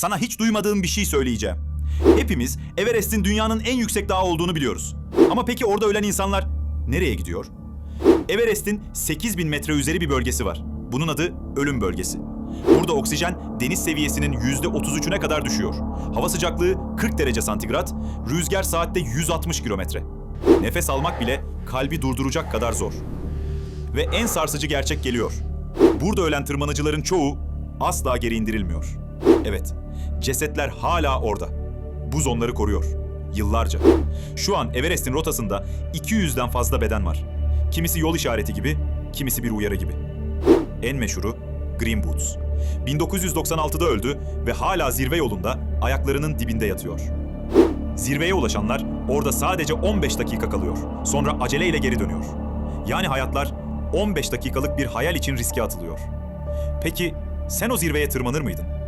sana hiç duymadığım bir şey söyleyeceğim. Hepimiz Everest'in dünyanın en yüksek dağı olduğunu biliyoruz. Ama peki orada ölen insanlar nereye gidiyor? Everest'in 8000 metre üzeri bir bölgesi var. Bunun adı ölüm bölgesi. Burada oksijen deniz seviyesinin %33'üne kadar düşüyor. Hava sıcaklığı 40 derece santigrat, rüzgar saatte 160 kilometre. Nefes almak bile kalbi durduracak kadar zor. Ve en sarsıcı gerçek geliyor. Burada ölen tırmanıcıların çoğu asla geri indirilmiyor. Evet, cesetler hala orada. Buz onları koruyor. Yıllarca. Şu an Everest'in rotasında 200'den fazla beden var. Kimisi yol işareti gibi, kimisi bir uyarı gibi. En meşhuru Green Boots. 1996'da öldü ve hala zirve yolunda ayaklarının dibinde yatıyor. Zirveye ulaşanlar orada sadece 15 dakika kalıyor. Sonra aceleyle geri dönüyor. Yani hayatlar 15 dakikalık bir hayal için riske atılıyor. Peki sen o zirveye tırmanır mıydın?